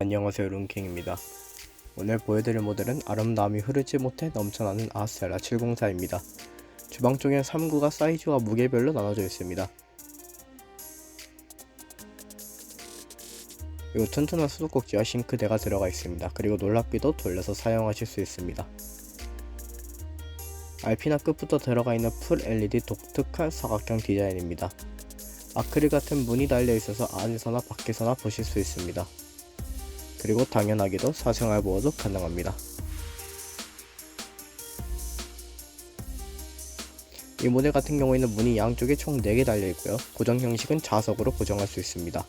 안녕하세요 룬킹입니다. 오늘 보여드릴 모델은 아름다움이 흐르지 못해 넘쳐나는 아스텔라 704입니다. 주방 쪽엔 3구가 사이즈와 무게별로 나눠져 있습니다. 그리고 튼튼한 수도꼭지와 싱크대가 들어가 있습니다. 그리고 놀랍게도 돌려서 사용하실 수 있습니다. RP나 끝부터 들어가 있는 풀 LED 독특한 사각형 디자인입니다. 아크릴 같은 문이 달려 있어서 안에서나 밖에서나 보실 수 있습니다. 그리고 당연하게도 사생활 보호도 가능합니다. 이 모델 같은 경우에는 문이 양쪽에 총 4개 달려 있고요. 고정 형식은 자석으로 고정할 수 있습니다.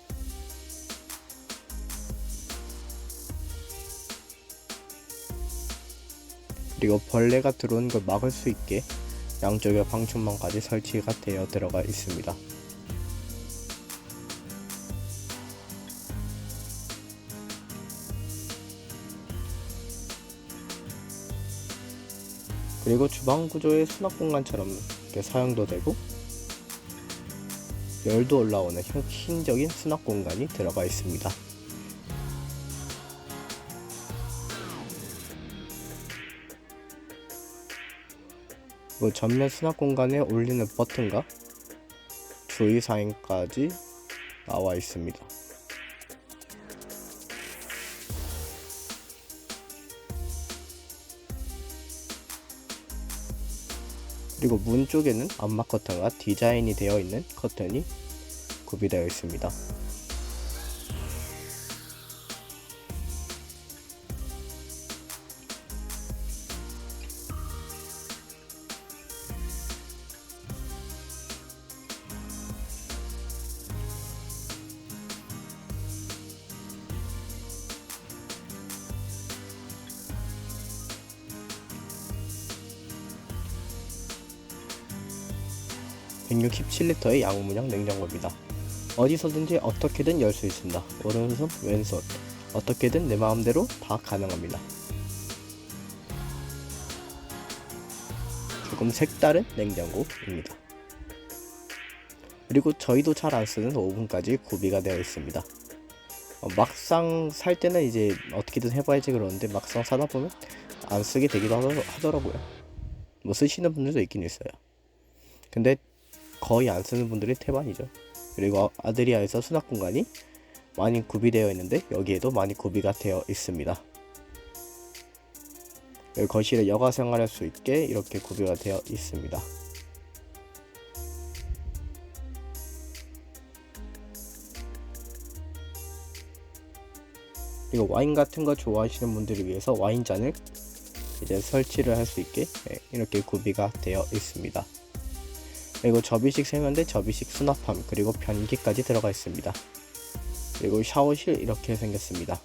그리고 벌레가 들어오는 걸 막을 수 있게 양쪽에 방충망까지 설치가 되어 들어가 있습니다. 그리고 주방 구조의 수납 공간처럼 이렇게 사용도 되고 열도 올라오는 혁신적인 수납 공간이 들어가 있습니다. 뭐 전면 수납 공간에 올리는 버튼과 주의 사항까지 나와 있습니다. 그리고 문 쪽에는 암막 커튼과 디자인이 되어 있는 커튼이 구비되어 있습니다. (167리터의) 양문형 냉장고입니다. 어디서든지 어떻게든 열 수 있습니다. 오른손 왼손. 어떻게든 내 마음대로 다 가능합니다. 조금 색다른 냉장고입니다. 그리고 저희도 잘 안 쓰는 오븐까지 구비가 되어 있습니다. 어, 막상 살 때는 이제 어떻게든 해봐야지 그러는데 막상 사다 보면 안 쓰게 되기도 하더- 하더라고요. 뭐 쓰시는 분들도 있긴 있어요. 근데 거의 안 쓰는 분들이 태반이죠. 그리고 아드리아에서 수납 공간이 많이 구비되어 있는데 여기에도 많이 구비가 되어 있습니다. 거실에 여가 생활할 수 있게 이렇게 구비가 되어 있습니다. 그리고 와인 같은 거 좋아하시는 분들을 위해서 와인잔을 이제 설치를 할 수 있게 예, 이렇게 구비가 되어 있습니다. 그리고 접이식 세면대, 접이식 수납함, 그리고 변기까지 들어가 있습니다. 그리고 샤워실 이렇게 생겼습니다.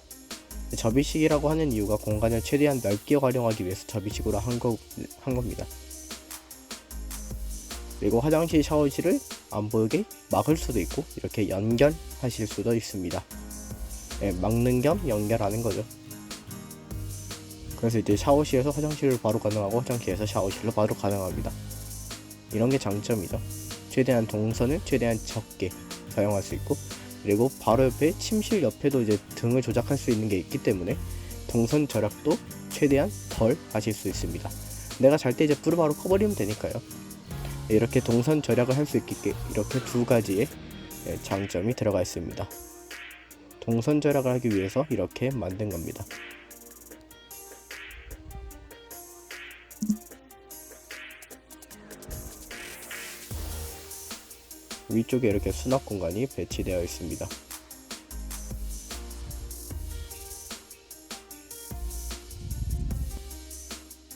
접이식이라고 하는 이유가 공간을 최대한 넓게 활용하기 위해서 접이식으로 한, 거, 한 겁니다. 그리고 화장실 샤워실을 안 보이게 막을 수도 있고 이렇게 연결하실 수도 있습니다. 예, 막는 겸 연결하는 거죠. 그래서 이제 샤워실에서 화장실을 바로 가능하고 화장실에서 샤워실로 바로 가능합니다. 이런 게 장점이죠. 최대한 동선을 최대한 적게 사용할 수 있고 그리고 바로 옆에 침실 옆에도 이제 등을 조작할 수 있는 게 있기 때문에 동선 절약도 최대한 덜 하실 수 있습니다. 내가 잘 때 이제 불을 바로 꺼버리면 되니까요. 이렇게 동선 절약을 할 수 있게 이렇게 두 가지의 예, 장점이 들어가 있습니다. 동선 절약을 하기 위해서 이렇게 만든 겁니다. 위쪽에 이렇게 수납 공간이 배치되어 있습니다.